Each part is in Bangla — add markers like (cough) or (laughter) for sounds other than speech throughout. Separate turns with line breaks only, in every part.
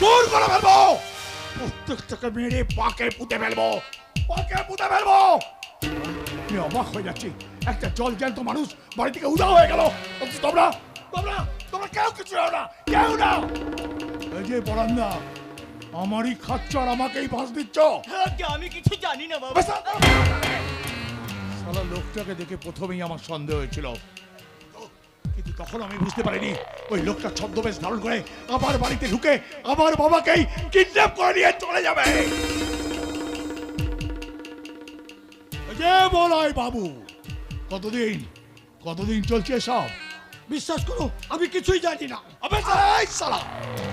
দূর করে ফেলব। প্রত্যেকটাকে মেরে পাকে পুঁতে ফেলব। পাকে পুঁতে ফেলব। আমি অবাক হয়ে যাচ্ছি। একটা জল জ্যান্ত মানুষ বাড়ি থেকে উদা হয়ে গেল। অথচ তোমরা তোমরা তোমরা কেউ কিছু হও না কেউ না। এই যে বরান্দা আমারই খাচ্ছ আর আমাকেই ভাস দিচ্ছ।
আমি কিছু জানি না বাবা।
শালা লোকটাকে দেখে প্রথমেই আমার সন্দেহ হয়েছিল। কিন্তু তখন আমি বুঝতে পারিনি। ওই লোকটা ছদ্মবেশ ধারণ করে আমার বাড়িতে ঢুকে আমার বাবাকেই কিডন্যাপ করে নিয়ে চলে যাবে। যে বলাই বাবু, কতদিন কতদিন চলছে সব?
বিশ্বাস করো, আমি কিছুই জানি না।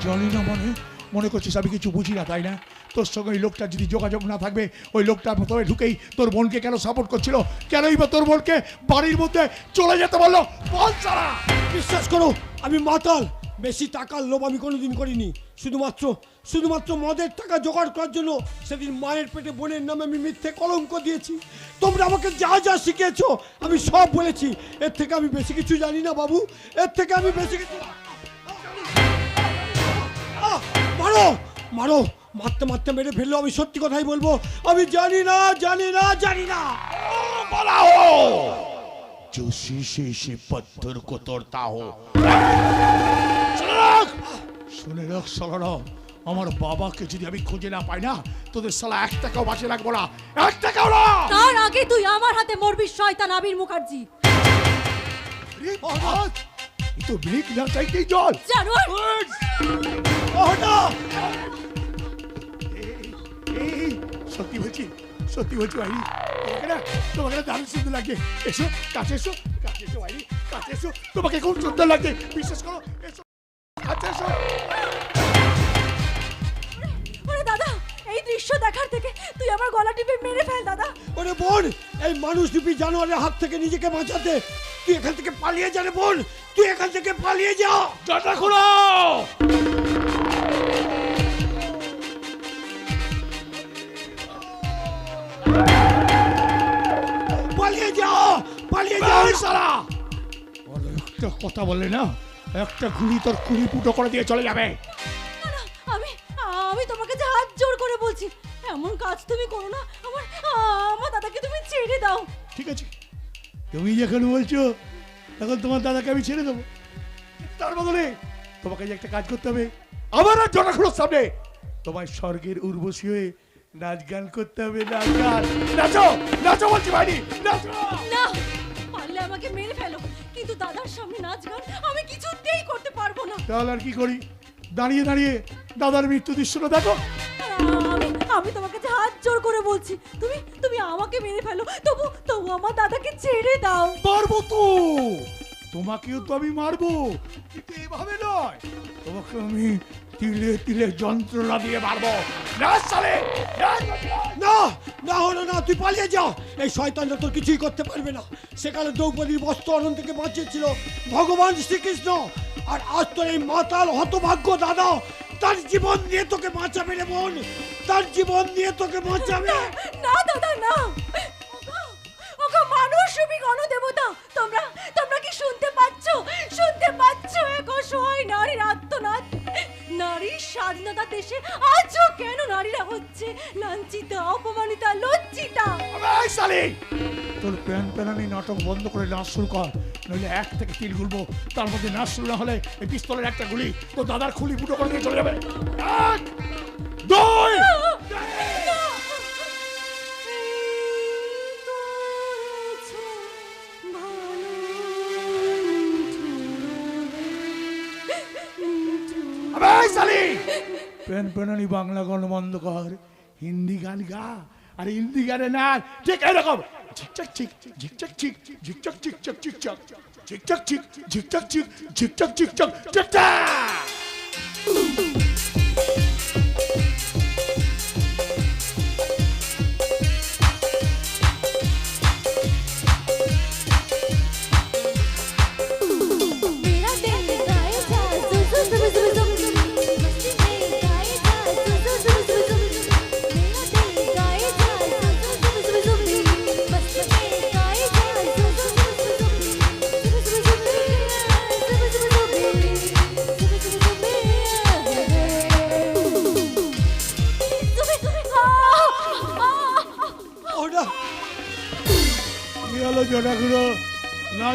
জানি না মানে মনে করছিস আমি কিছু বুঝি না, তাই না? তোর সঙ্গে ওই লোকটা যদি যোগাযোগ না থাকবে, ওই লোকটা প্রথমে ঢুকেই তোর বোনকে কেন সাপোর্ট করছিল? কেনই বা তোর বোনকে বাড়ির মধ্যে চলে যেতে বলল? বল সারা
বিশ্বাস করো আমি মাতাল। বেশি টাকার লোভ আমি কোনো দিন করিনি। শুধুমাত্র শুধুমাত্র মদের টাকা জোগাড় করার জন্য সেদিন মায়ের পেটে বোনের নামে আমি মিথ্যে কলঙ্ক দিয়েছি। তোমরা আমাকে যা যা শিখিয়েছো, আমি সব বলেছি। এর থেকে আমি বেশি কিছু জানি না, বাবু। এর থেকে আমি বেশি কিছু মারো মারো। মারতে মারতে মেরে ফেলল, আমি সত্যি কথাই বলব। আমি জানি না জানি না জানি না।
বলাও जो शीशे से पत्थर को तोड़ता हो শুনে রাখ শুনে রাখ সালারা আমার বাবাকে যদি আমি খুঁজে না পাই না তোদের সালা এক টাকাও বাঁচিয়ে রাখবো না এক টাকাও না
তার আগে তুই আমার হাতে মরবি শয়তান আবির মুখার্জি
আরে মহারাজ এ তো ব্রেক না চাইতেই জল
জানোয়ার
ওটা
এই, এই, সত্যি বলছি সত্যি বলছি ভাই তোমাকে না তোমাকে না দারুণ সুন্দর লাগে। এসো কাছে এসো কাছে এসো ভাই কাছে এসো। তোমাকে খুব সুন্দর লাগে বিশ্বাস করো এসো কাছে এসো।
ওরে দাদা এই দৃশ্য দেখার থেকে তুই আমার গলা টিপে মেরে ফেল দাদা।
ওরে বোন এই মানুষ রূপী জানোয়ারের হাত থেকে নিজেকে বাঁচাতে তুই এখান থেকে পালিয়ে যা রে বোন তুই এখান থেকে পালিয়ে যা।
দরজা খোলো।
পালিয়ে
একটা কথা বললে না একটা গুলি তোর কুড়ি ফুটো করে দিয়ে চলে যাবে।
আমি আমি তোমাকে যে হাত জোর করে বলছি এমন কাজ তুমি করো না আমার আমার দাদাকে তুমি ছেড়ে দাও।
ঠিক আছে তুমি যখন বলছো তখন তোমার দাদাকে আমি ছেড়ে দেবো। তার বদলে তোমাকে যে একটা কাজ করতে হবে আবার আর জনা খোলো সামনে। তোমায় স্বর্গের উর্বশী হয়ে নাচ গান করতে হবে নাচ গান। নাচো নাচো বলছি ভাইনি নাচো।
আমাকে মেরে ফেলো। কিন্তু দাদার সামনে নাচ গান আমি কিছুতেই করতে পারব না।
তাহলে আর কি করি? দাঁড়িয়ে দাঁড়িয়ে দাদার মৃত্যু দৃশ্যটা দেখো।
আমি আমি তোমাকে যে হাত জোর করে বলছি তুমি তুমি আমাকে মেরে ফেলো তবু তবু আমার দাদাকে ছেড়ে দাও।
পারব তো। তোমাকেও তো আমি মারবো কিন্তু এভাবে নয় তোমাকে আমি তিলে তিলে যন্ত্রণা দিয়ে মারবো না সালে
না না হলো না তুই পালিয়ে যা এই শয়তানরা তোর কিছুই করতে পারবে না সেকালে দ্রৌপদীর বস্ত্র অনন্ত থেকে বাঁচিয়েছিল ভগবান শ্রীকৃষ্ণ আর আজ তোর এই মাতাল হতভাগ্য দাদা তার জীবন নিয়ে তোকে বাঁচাবে রে বোন তার জীবন নিয়ে তোকে বাঁচাবে
না দাদা না ওগো গণদেবতা, তোমরা তোমরা কি শুনতে পাচ্ছ? শুনতে পাচ্ছ এক অসহায় নারীর আত্মনাদ নারীর স্বাধীনতা দেশে আজও কেন নারীরা হচ্ছে? লাঞ্ছিতা, অপমানিতা লজ্জিতা।
তোর প্যান প্যানানি নাটক বন্ধ করে নাচ শুরু কর, নইলে এক থেকে তিন গুলবো তার মধ্যে নাচ শুরু না হলে এই পিস্তলের একটা গুলি তোর দাদার খুলি ফুটো করে দিয়ে চলে যাবে। এক, দুই প্যান প্যানানি বাংলা গান বন্ধ কর হিন্দি গান গা, আর হিন্দি গানে না ঠিক এরকম। ঝিকচক ঠিক ঝিকচক ঠিক ঝিকচক চিক চক ঠিক চক ঝিকচক ঠিক ঝিকচক চিক ঝিকচক চিক চাক ঠিক চাক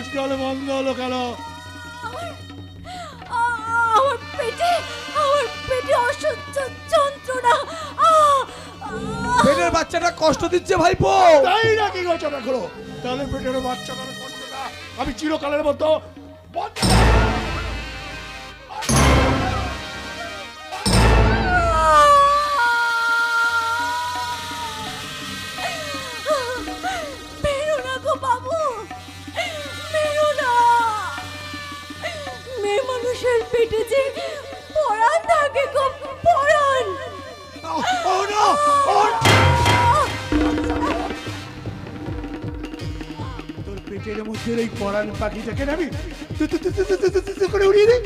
গান বন্ধ হলো কেন?
আমার পেটে আমার পেটে অসহ্য যন্ত্রণা!
পেটের বাচ্চাটা কষ্ট দিচ্ছে ভাইপো।
তাই নাকি গো খোলো তাহলে পেটের বাচ্চাটার কষ্টটা আমি চিরকালের মতো
পেটে যে পরাণ থাকে গো
oh, oh oh তোর পেটের মধ্যে এই পরাণ পাখিটাকে নামি। তুই করে উড়িয়ে দে।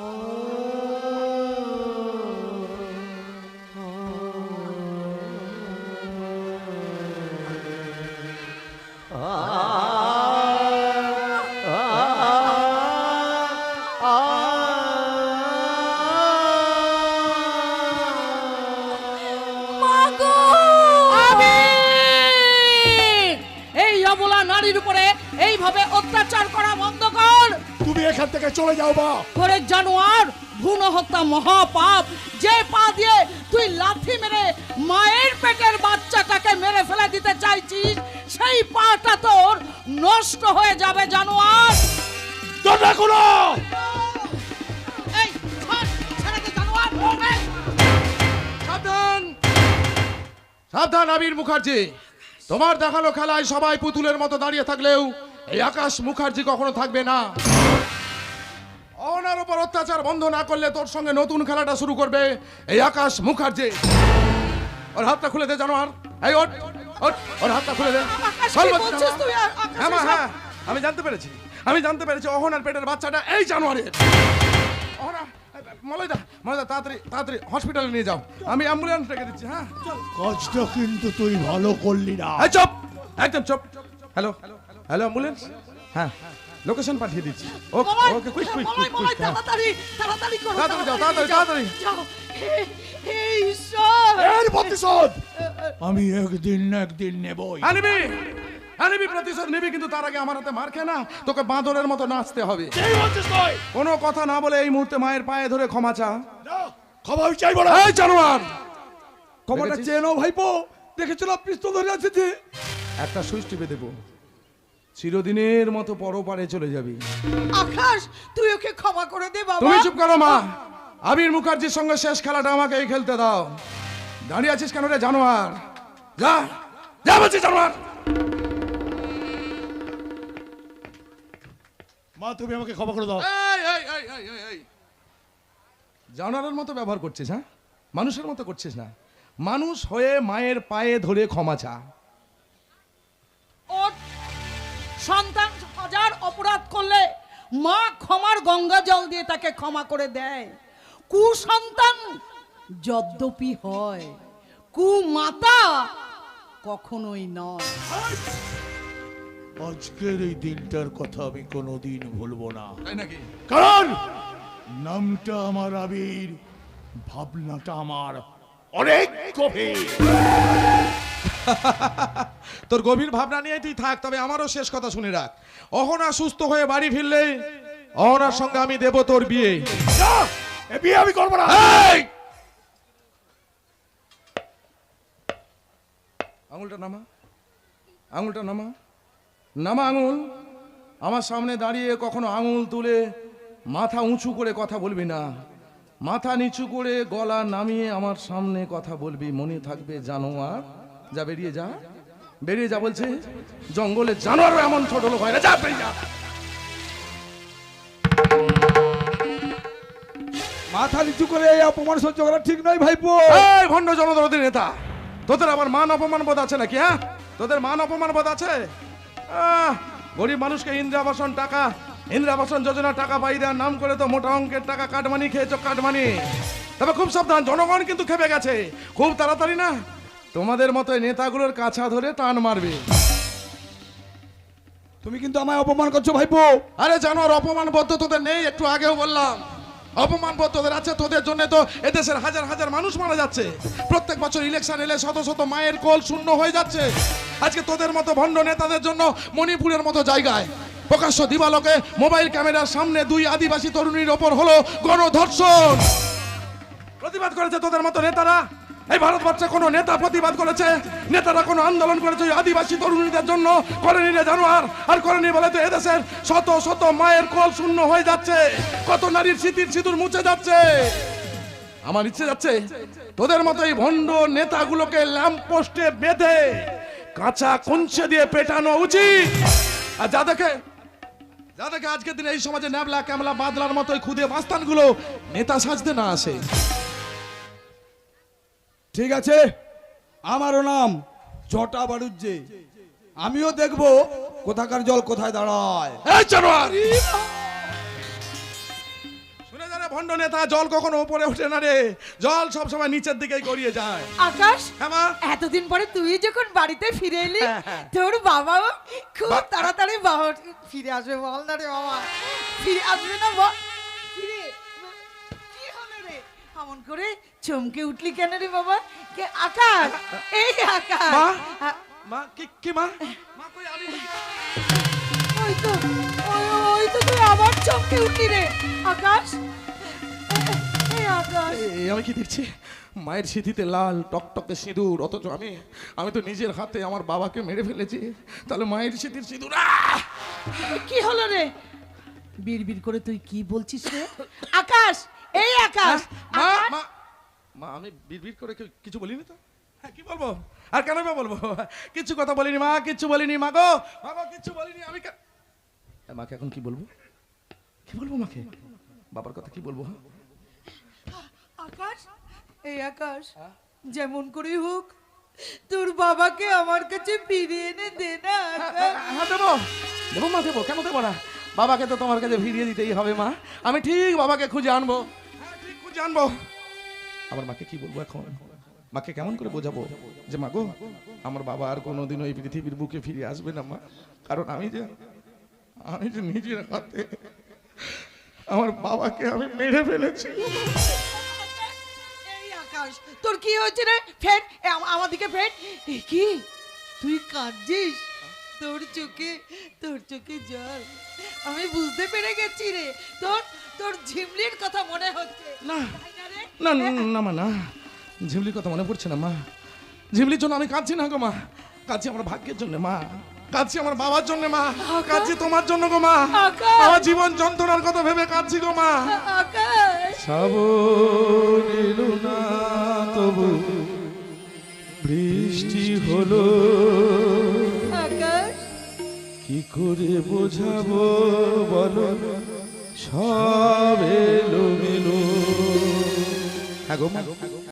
Oh. থেকে চলে যাও বা
করে জানোয়ার ভ্রূণ হত্যা মহাপাপ। যে পা দিয়ে তুই লাথি মেরে মায়ের পেটের বাচ্চাটাকে মেরে ফেলে দিতে চাইছিস সেই পাটা তোর নষ্ট হয়ে যাবে জানোয়ার।
জোনাগুলো
এই ছাড়, ছেড়ে দে জানোয়ার এই,
সাবধান। সাবধান আবির মুখার্জি। তোমার দেখানো খেলায় সবাই পুতুলের মতো দাঁড়িয়ে থাকলেও এই আকাশ মুখার্জি কখনো থাকবে না। অনার উপর অত্যাচার বন্ধ না করলে তোর সঙ্গে নতুন খেলাটা শুরু করবে। এই আকাশ মুখার্জি। ওর হাতটা খুলে দে জানোয়ার। এই ওট ওট ওর হাতটা খুলে দে। হ্যাঁ মা, হ্যাঁ আমি জানতে পেরেছি। আমি জানতে পেরেছি অহনার পেটের বাচ্চাটা এই জানুয়ারের। অহনা মলয়দা মলয়দা তাড়াতাড়ি তাড়াতাড়ি হসপিটালে নিয়ে যাও। আমি অ্যাম্বুলেন্স রেখে দিচ্ছি হ্যাঁ।
কাজটা কিন্তু তুই ভালো করলি না।
চুপ একদম চুপ। হ্যালো হ্যালো অ্যাম্বুলেন্স হ্যাঁ। লোকেশন পাঠিয়ে দিচ্ছি। Okay
okay
quick
quick
quick quick
তাড়াতাড়ি তাড়াতাড়ি করো
তাড়াতাড়ি যাও, তাড়াতাড়ি, তাড়াতাড়ি।
যাও হে ঈশ্বর।
এর প্রতিশোধ আমি একদিন না একদিন নেবই।
আনিবি আনিবি প্রতিশোধ নিবি কিন্তু তার আগে আমার হাতে মার খেয়ে না তোকে বাঁদরের মতো নাচতে হবে। কোনো কথা না বলে এই মুহূর্তে মায়ের পায়ে ধরে ক্ষমা চা।
ক্ষমা চাইব না।
এই জানোয়ার!
ক্ষমাটা? চেয়ে নাও ভাইপো। দেখেছ না পিস্তল ধরে আছে যে।
একটা সুইচ টিপে দেবো। চিরদিনের মতো পরপারে চলে যাবি।
আকাশ তুই ওকে ক্ষমা করে দে বাবা।
তুমি চুপ করো মা। আবির মুখার্জির সঙ্গে শেষ খেলাটা আমাকেই খেলতে দাও। দাঁড়িয়ে আছিস কেন রে জানোয়ার? যা যা বলছি জানোয়ার।
মা তুমি আমাকে ক্ষমা করে দাও।
এই, এই, এই, এই, এই, এই। জানোয়ারের মতো ব্যবহার করছিস হ্যাঁ? মানুষের মতো করছিস না। মানুষ হয়ে মায়ের পায়ে ধরে ক্ষমা চা।
মা ক্ষমার গঙ্গা জল দিয়ে তাকে ক্ষমা করে দেয়। কুসন্তান যদ্যপি হয় কুমাতা কখনোই নয়।
আজকের এই দিনটার কথা আমি কোনোদিন ভুলবো না। কারণ নামটা আমার আবির ভাবনাটা আমার অনেক গভীর। (laughs)
তোর গভীর ভাবনা নিয়ে তুই থাক তবে আমারও শেষ কথা শুনে রাখ। অহনা সুস্থ হয়ে বাড়ি ফিরলে অহনার সঙ্গে আমি দেব তোর বিয়ে।
বিয়ে আমি করব না।
আঙুলটা নামা। আঙুলটা নামা। নামা আঙুল। আমার সামনে দাঁড়িয়ে কখনো আঙুল তুলে মাথা উঁচু করে কথা বলবি না। মাথা নিচু করে গলা নামিয়ে আমার সামনে কথা বলবি। মনে থাকবে জানোয়ার যা বেরিয়ে যা। বেরিয়ে যা বলছে জঙ্গলে জানোয়ার এমন ছোট লোক হয় না। যা বেরিয়ে যা।
মাথা নিচু করে এই অপমান সহ্য করা ঠিক নয় ভাইপো।
এই ভণ্ড জনদরদের নেতা তোদের আবার মান অপমান বোধ আছে নাকি হ্যাঁ? তোদের মান অপমান বোধ আছে? গরিব মানুষকে ইন্দিরাবাসন টাকা ইন্দিরাবাসন যোজনা টাকা পাই দেওয়ার নাম করে তো মোটা অঙ্কের টাকা কাটমানি খেয়েছো কাটমানি। তবে খুব সাবধান জনগণ কিন্তু খেপে গেছে। খুব তাড়াতাড়ি না? তোমাদের মতো নেতাগুলোর কাছা ধরে টান মারবে।
তুমি কিন্তু আমায় অপমান করছ ভাইপো।
আরে জানোয়ার অপমান বোধ তোদের নেই একটু আগেও বললাম। অপমান তোদের আছে তোদের জন্য তো এদেশের হাজার হাজার মানুষ মারা যাচ্ছে। প্রত্যেক বছর ইলেকশন এলে শত শত মায়ের কোল শূন্য হয়ে যাচ্ছে। আজকে তোদের মতো ভণ্ড নেতাদের জন্য মণিপুরের মতো জায়গায় প্রকাশ্য দিবালোকে মোবাইল ক্যামেরার সামনে দুই আদিবাসী তরুণীর ওপর হলো গণধর্ষণ। প্রতিবাদ করেছে তোদের মতো নেতারা। এই ভারতবর্ষে কোনো নেতা প্রতিবাদ করেছে? নেতারা কোনো আন্দোলন করেছে আদিবাসী তরুণীদের জন্য? করেনি রে জানোয়ার। আর করেনি বলে তো এদেশের শত শত মায়ের কল শূন্য হয়ে যাচ্ছে। কত নারীর স্মৃতির সিঁদুর মুছে যাচ্ছে। আমার ইচ্ছে যাচ্ছে তোদের মতো এই ভণ্ড নেতাগুলোকে ল্যাম্প পোস্টে বেঁধে কাঁচা কঞ্চে দিয়ে পেটানো উচিত। আর যা দেখে যা দেখে আজকের দিনে এই সমাজে ন্যাবলা ক্যামলা বাদলার মতো খুদে বাস্তানগুলো নেতা সাজতে না আসে।
ঠিক আছে? আমারও নাম জটা বাড়ুজ্জে আমিও দেখব কোথাকার জল কোথায় দাঁড়ায়।
শুনে জানে ভণ্ড নেতা জল কখনো উপরে ওঠে না রে। জল সব সময় নিচের দিকেই গড়িয়ে যায়।
আকাশ
হ্যাঁ মা।
এতদিন পরে তুই যখন বাড়িতে ফিরে এলি
হ্যাঁ, হ্যাঁ।
তোর বাবাও খুব তাড়াতাড়ি বাবা ফিরে আসবে বল না রে বাবা। ফিরে আসবে না বল ফিরে। রে এমন করে চমকে উঠলি কেন রে বাবা? কে আকাশ? এই আকাশ।
মা? মা কি কি মা? মা কই আমি
ওই তো ওই তো তুই আবার চমকে উঠলি রে। আকাশ? এই আকাশ।
এই আমি কি দেখছি? মায়ের স্মৃতিতে লাল টকটকে সিঁদুর অথচ আমি আমি তো নিজের হাতে আমার বাবাকে মেরে ফেলেছি। তাহলে মায়ের স্মৃতির সিঁদুর!
কি হলো রে? বিড় করে তুই কি বলছিস রে? আকাশ এই আকাশ!
মা মা মা আমি বিড়বিড় করে কিছু বলিনি তো? হ্যাঁ কি বলব? আর কেন বা বলব? কিছু কথা বলিনি মা কিচ্ছু বলিনি মা গো। মা গো কিচ্ছু বলিনি আমি মাকে এখন কি বলব? কি বলব মাকে? বাবার কথা কি বলব
আকাশ এই আকাশ যেমন করে হোক তোর বাবাকে আমার কাছে ফিরিয়ে এনে দে না আকাশ।
হ্যাঁ দেবো। দেবো মা দেবো। কেন দেবো না? বাবাকে তো তোমার কাছে ফিরিয়ে দিতেই হবে মা। আমি ঠিক বাবাকে খুঁজে আনব। হ্যাঁ ঠিক খুঁজে আনব। আমার মাকে কি বলব এখন? মাকে কেমন করে বোঝাবো? যে মা গো আমার বাবা আর কোনোদিন ওই পৃথিবীর বুকে ফিরে আসবে না মা। কারণ আমি যে আমি যে নিজের হাতে আমার বাবাকে আমি মেরে ফেলেছি।
আকাশ তোর কি হয়েছে রে? ফের এ, আমার দিকে ফের। কি? তুই কাঁদছিস? তোর চোখে তোর চোখে জল। আমি বুঝতে পেরে গেছি রে। তোর তোর ঝিমলির কথা মনে হচ্ছে।
না
না
না মা না। ঝিমলির কথা মনে পড়ছে না মা। ঝিমলির জন্য আমি কাঁদছি না গো মা। কাঁদছি আমার ভাগ্যের জন্য মা। কাঁদছি আমার বাবার জন্য মা। কাঁদছি তোমার জন্য গো মা! আমার জীবন যন্ত্রণার কথা ভেবে কাঁদছি গো মা। তবু। বৃষ্টি হলো করে বোঝাবো বলো সব এলো মেলো হ্যাঁ